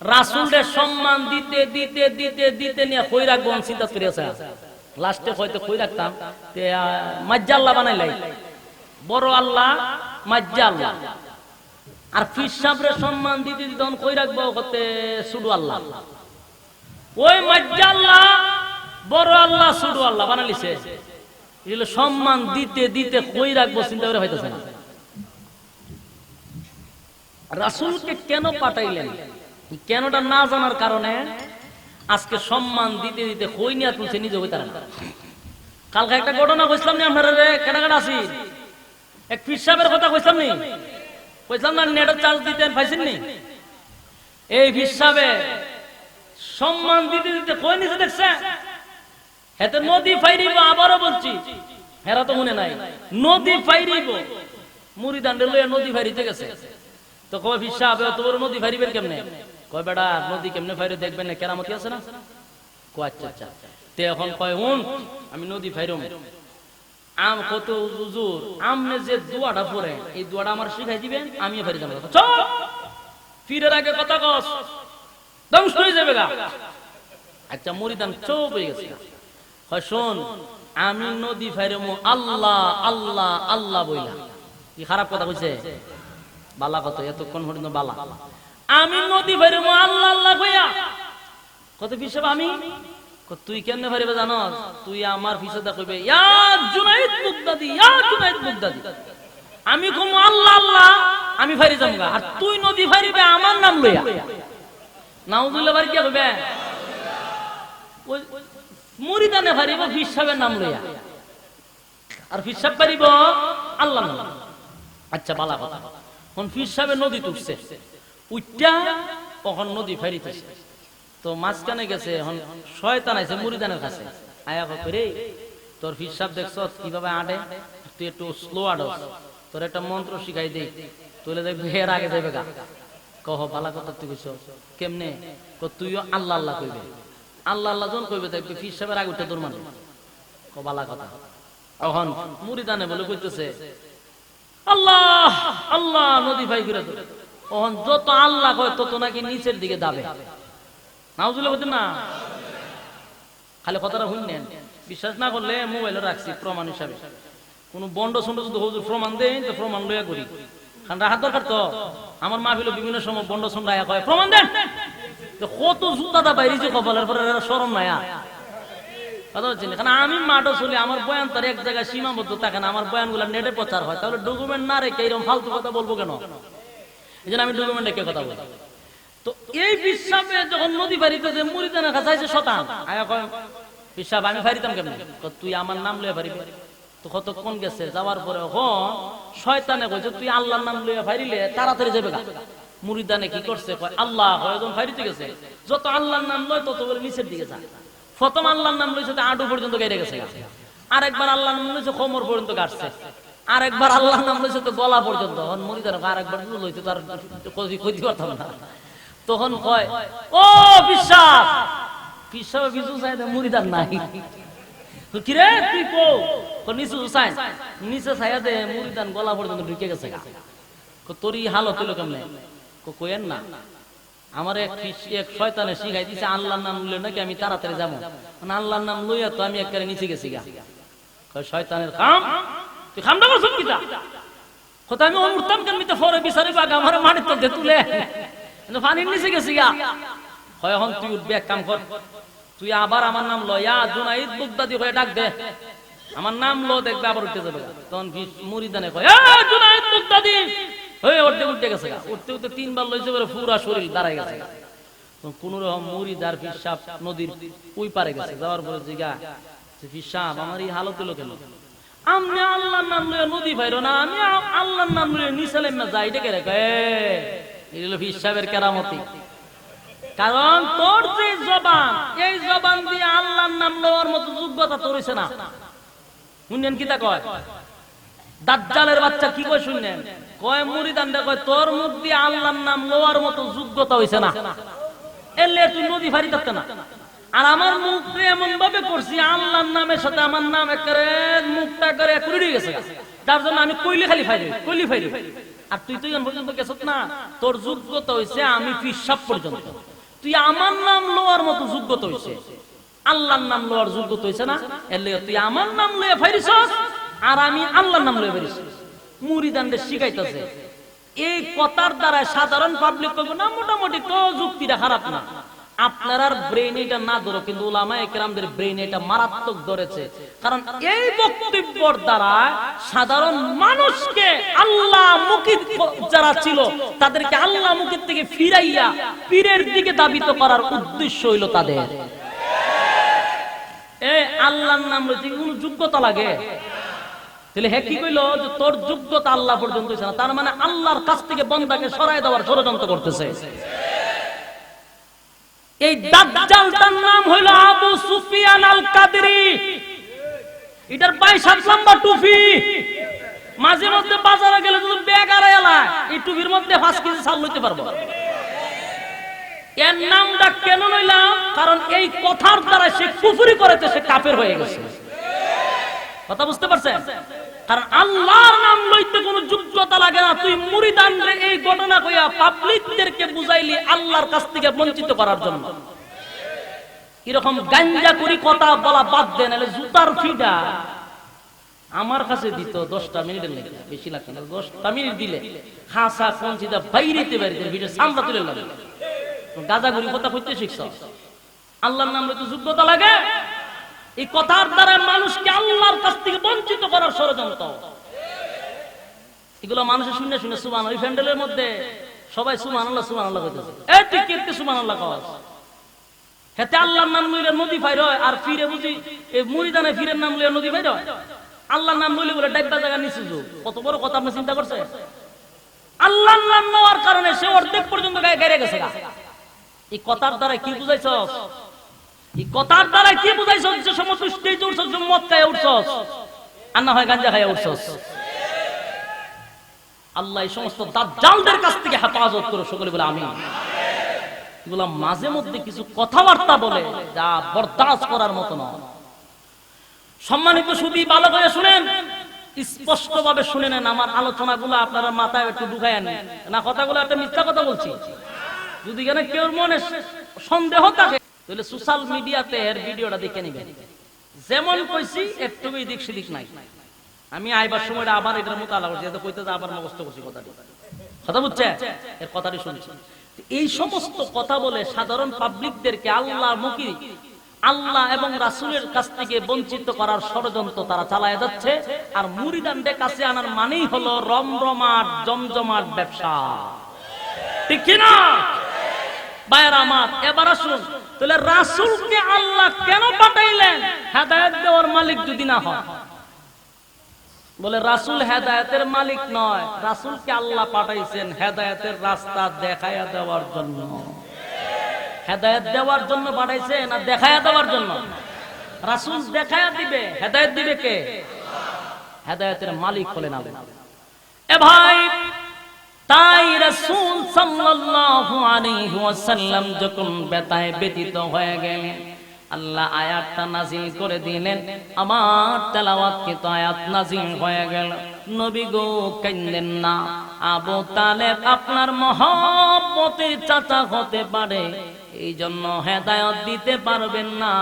রাসুলের সম্মান দিতে দিতে দিতে দিতে নিয়ে আমি চিন্তা করিয়াছে লাস্টে হয়তো তে মাজ্জাল্লাহ বানাইলাই বড় আল্লাহ মাজ্জাল্লাহ আর সম্মান দিতে দিতে তখন হতে আল্লাহ। ওই বড় আল্লাহ, শুধু আল্লাহ বানালিছে এগুলো সম্মান দিতে দিতে কই রাখব চিন্তা করে হইতেছে না। রাসূলকে কেন পাঠাইলেন? কেনটা না জানার কারণে আজকে সম্মান দিতে দিতে কই নিয়ে তুলছে নিজে হইতার কালকে একটা ঘটনা কইছিলাম নি আপনারা রে কেটা কেটা আছি? এক পীর সাহেবের কথা কইছিলাম নি। কইছিলাম না নেটের চার্জ দিতেন পাইছেন নি? এই পীর সাহেবে সম্মান দিতে দিতে কই নিচে দেখছে হেতে নদী ফাইরিব, আবারও বলছি। হেরা তো মনে নাই। নদী ফাইরিব। মুড়ি দান্ডে লইয়া নদী ফাইরিতে গেছে। তো কয় ফিসা হবে তো নদী ফাইরিবেন কেমনে? কয় বেটা নদী কেমনে ফাইরে দেখবেন না, কেরামতি আছে না? কয় আচ্ছা আচ্ছা। তে এখন কয়, হুন, আমি নদী ফাইরম। আম কত আমনে যে এই আমার শিখাই দিবেন যাব। চল, ফিরের আগে কথা কস যাবে গা। আচ্ছা মরিদান চোপ হয়ে গেছে হয় শোন, আমি নদী ফাইরমু, আল্লাহ আল্লাহ আল্লাহ বইলা। কি খারাপ কথা কইছে? বালা কত, এতক্ষণ পর্যন্ত বালা। আমি নদী ফাইরমু আল্লাহ আল্লাহ কইয়া। কত পিছব আমি? তুই কেমনে ফারিবে জানস? তুই আমার পিছনে কইবে, ইয়া জুনাইদ ইয়া জুনাইদ আমি কম আল্লাহ আল্লাহ, আমি ফারি যামগা। আর তুই নদী ফারিবে আমার নাম লইয়া। নাউজুল্লাহ বাড়ি কি কইবে মুরিদানে ফারিব ফিসাবের নাম লইয়া। আর ফিসাব পারিব আল্লাহ আচ্ছা বালা কথা। কোন ফিসাবে নদী তুলছে। উইটা কখন নদী ফেরিতেছে। তো মাঝখানে গেছে, এখন শয়তান আছে মুরিদানের কাছে। আয়া করে তোর ফিসাব দেখছ, কীভাবে আটে? তুই একটু স্লো আডস তোর একটা মন্ত্র শিখাই দেই তুলে দেখবি এর আগে যাবে গা। কহ, বালা কথা তুই কইছ, কেমনে? ক তুইও আল্লাহ আল্লাহ কইবে। আল্লাহ আল্লাহ জন কইবে, দেখবি ফির সাহেবের আগে উঠে তোর মানে ক বালা কথা। এখন মুরিদানে বলে কইতেছে, আল্লাহ আল্লাহ, নদী ভাই ঘুরে তোর তখন যত আল্লাহ কয় তত নাকি নিচের দিকে দাবে। না। খালি কথাটা শুনলেন। বিশ্বাস না করলে মোবাইলে রাখছি প্রমাণ হিসাবে। কোন বন্ড সন্ড যদি হুজুর প্রমাণ তো প্রমাণ লইয়া করি। কারণ দরকার তো। আমার মা ফিল বিভিন্ন সময় বন্ড সন্ড আয়া কয়, প্রমাণ দেন! কত জুতাটা বাইরে যে কপালের পরে সরম কথা হচ্ছে না কারণ আমি মাঠও চলি, আমার বয়ান তার এক জায়গায় সীমাবদ্ধ থাকে না। আমার বয়ানগুলা নেটে প্রচার হয়। তাহলে ডকুমেন্ট না রেখে এরকম ফালতু কথা বলব কেন? এই জন্য আমি ডকুমেন্ট কথা বলি? তো এই যখন নদী বাড়িতে যে শতান কয় আমি ফারিতাম কেমন? তুই আমার নাম লইয়া ফারিবি তো কতক্ষণ গেছে? যাওয়ার পরে এখন শয়তানে কইছে, তুই আল্লাহর নাম লইয়া ফারিলে তাড়াতাড়ি যাবে গা। মুরিদানে কি করছে? কয়, আল্লাহ কয়জন ফারিতে গেছে। যত আল্লাহর নাম লয় তত বলে নিচের দিকে যায় প্রথম আল্লাহর নাম লইছে আডু পর্যন্ত গাইরে গেছে। আরেকবার আল্লাহর নাম লইছে কোমর পর্যন্ত আরেকবার আল্লাহর নাম লইছে তো গলা পর্যন্ত। এখন মুরিদানে কয় আরেকবার লইতে তার ক্ষতি করতাম না। তখন কয়, ও বিশ্বাস বিশ্বাস বিজু চাই মুরিদার নাই। কিরে, তুই কো? নিচু চাই নিচে দে মুরিদান গলা পর্যন্ত ঢুকে গেছে হইল কেমনে? কোয়েন না। আমার এক এক শয়তানে শিখাই দিছে, আল্লাহর নাম লইলে নাকি আমি তাড়াতাড়ি যাব? মানে আল্লাহর নাম লইয়া তো আমি একবারে নিচে গেছি গা। শয়তানের কাম তুই খামটা করছ কত আমি উঠতাম কেন মিতে ফরে বিচারি বাগ আমার মানিত তো দে তুলে। পানির নিচে গেছি গা। হয় এখন তুই উঠবে, এক কাম কর। তুই আবার আমার নাম ল। ইয়া জুনাইদ বুগদাদি হয়ে ডাক দে। আমার নাম লো, দেখবে আবার উঠতে যাবে। তখন কয় জুনাইদ বুগদাদি! হয়ে উঠতে উঠতে গেছে গা। উঠতে উঠতে তিনবার লইছে বলে পুরা শরীর দাঁড়াই গেছে কোন রকম মুরিদার পিসাব নদীর ওই পারে গেছে। যাওয়ার পরে জিগা যে পিসাব আমার এই হালত হলো কেন আমি আল্লাহর নাম লইয়া নদী পাইরো না, আমি আল্লাহর নাম লইয়া নিসালেম না যাই ডেকে রেখে। এই হলো পিসাবের কেরামতি। কারণ তোর যে জবান, এই জবান দিয়ে আল্লাহর নাম লওয়ার মতো যোগ্যতা তোর হইছে না। শুনলেন কি তা কয়? দাজ্জালের বাচ্চা কি কয় শুনলেন? কয়, মুরিদানটা কয়, তোর মুখ দিয়ে আল্লাহর নাম লওয়ার মতো যোগ্যতা হইছে না। এলে তুই নদী ফারি থাকতে না। আর আমার মুখে এমন ভাবে করছি আল্লাহর নামের সাথে আমার নাম একেবারে মুখটা করে কুড়ি গেছে তার জন্য আমি কইলে খালি ফাইরি, কইলি ফাইরি। আর তুই তুই পর্যন্ত গেছত না। তোর যোগ্যতা হইছে আমি পিসাব পর্যন্ত। তুই আমার নাম লোয়ার মতো যোগ্যতা হইছে। আল্লাহর নাম লোয়ার যোগ্যতা হইছে না? এর লেগে তুই আমার নাম লয়ে ফাইরিছস, আর আমি আল্লাহর নাম লয়ে ফাইরিছি। মুরিদানদের শিখাইতেছে, এই কথার দ্বারা সাধারণ পাবলিক কইব না, মোটামুটি তো যুক্তিটা খারাপ না। আপনার ব্রেন এটা না ধরো, কিন্তু ওলামা একরামদের এটা মারাত্মক ধরেছে। কারণ এই বক্তব্যর দ্বারা সাধারণ মানুষকে আল্লাহ যারা ছিল, তাদেরকে আল্লাহ থেকে ফিরাইয়া পীরের দিকে দাবিত করার উদ্দেশ্য হইল তাদের। এ আল্লাহর নাম রয়েছে, কোন যোগ্যতা লাগে? তাহলে হে কি যে তোর যোগ্যতা আল্লাহ পর্যন্ত তার মানে আল্লাহর কাছ থেকে বন্দাকে সরাই দেওয়ার ষড়যন্ত্র করতেছে। এই দাজ্জালটার নাম হলো আবু সুফিয়ান আল কাদরি এটার টুপি। মাঝে মধ্যে বাজারে গেলে যদি ব্যাগ আর এলা এই টুপির মধ্যে পাঁচ কেজি চাল লইতে পারব। এর নামটা কেন নিলাম কারণ এই কথার দ্বারা সে কুফুরি করেছে, সে কাপের হয়ে গেছে। কথা বুঝতে পারছেন? কারণ আল্লাহর নাম লইতে কোনো যোগ্যতা লাগে না। তুই মুরিদান এই ঘটনা কইয়া পাবলিকদেরকে বুঝাইলি আল্লাহর কাছ থেকে বঞ্চিত করার জন্য। এরকম গাঞ্জা করি কথা বলা বাদ দেন জুতার ফিডা আমার কাছে দিত দশটা মিনিটের লেগে বেশি লাগছে না, দশটা মিনিট দিলে হাসা কঞ্চিতা বাইরেতে বাইরেতে ভিডিও সামলা তুলে লাগে গাজা করি কথা কইতে শিখছ? আল্লাহর নাম লইতে যোগ্যতা লাগে? এই কথার দ্বারা মানুষকে আল্লাহর কাছ থেকে বঞ্চিত করার ষড়যন্ত্র। এগুলো মানুষের শুনে শুনে সুমান ওই প্যান্ডেলের মধ্যে সবাই সুমান আল্লাহ সুমান আল্লাহ কইতেছে। এই তুই কে সুমান আল্লাহ কস? হেতে আল্লাহর নাম লইলে নদী ফাইর হয় আর ফিরে বুঝি এই মুরিদানে ফিরের নাম লইলে নদী ফাইর হয় আল্লাহর নাম লইলে বলে ডাইবা জায়গা নিচে কত বড় কথা আপনি চিন্তা করছে আল্লাহর নাম নেওয়ার কারণে সে অর্ধেক পর্যন্ত গায়ে গেড়ে গেছে এই কথার দ্বারা কি বুঝাইছস? কথার দ্বারা কি মদ খায় আর না হয় গাঞ্জা খায় আল্লাহ এই সমস্ত কাছ থেকে হেফাজত করো, সকলে বলে আমি এগুলা মাঝে মধ্যে কিছু কথাবার্তা বলে যা করার মতো নয়। সম্মানিত শুধু ভালো করে শুনেন স্পষ্ট ভাবে শুনে নেন আমার আলোচনা আলোচনাগুলো আপনারা মাথায় একটু ঢুকায় না, কথাগুলো একটা মিথ্যা কথা বলছি। যদি কেউ মনে সন্দেহ থাকে তাহলে সোশ্যাল মিডিয়াতে এর ভিডিওটা দেখে নিবেন। যেমন কইছি একটু এদিক সেদিক নাই। আমি আইবার সময় আবার এটার মতো আলাদা করছি কইতে আবার মগস্ত করছি কথাটি। কথা বুঝছে? এর কথাটি শুনছি। এই সমস্ত কথা বলে সাধারণ পাবলিকদেরকে আল্লাহ মুখী, আল্লাহ এবং রাসুলের কাছ থেকে বঞ্চিত করার ষড়যন্ত্র তারা চালায় যাচ্ছে, আর মুড়িদানদের কাছে আনার মানেই হলো রমরমাট, জমজমাট ব্যবসা। ঠিক কিনা? ভাইয়ের আমার, এবার আসুন। তাহলে রাসুলকে আল্লাহ কেন পাঠাইলেন? হেদায়ত দেওয়ার মালিক যদি না হয়। বলে, রাসুল হেদায়তের মালিক নয়, রাসুলকে আল্লাহ পাঠাইছেন হেদায়তের রাস্তা দেখাইয়া দেওয়ার জন্য। হেদায়ত দেওয়ার জন্য পাঠাইছে না দেখাইয়া দেওয়ার জন্য? রাসুল দেখাইয়া দিবে, হেদায়ত দিবে কে? হেদায়তের মালিক হলেন আল্লাহ। এ ভাই তাই রাসূল সাল্লাল্লাহু আলাইহি ওয়াসাল্লাম যখন বেতায় ব্যতীত হয়ে গেলেন, আল্লাহ আয়াতটা নাজিল করে দিলেন। আমার তেলাওয়াতকৃত আয়াত নাজিল হয়ে গেল। নবী গো কান্দেন না। আবু তালেব আপনার মহব্বতের চাচা হতে পারে। এই জন্য হেদায়ত দিতে পারবেন না।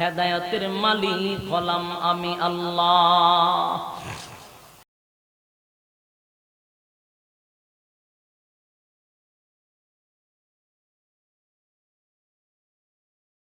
হেদায়তের মালিক হলাম আমি আল্লাহ।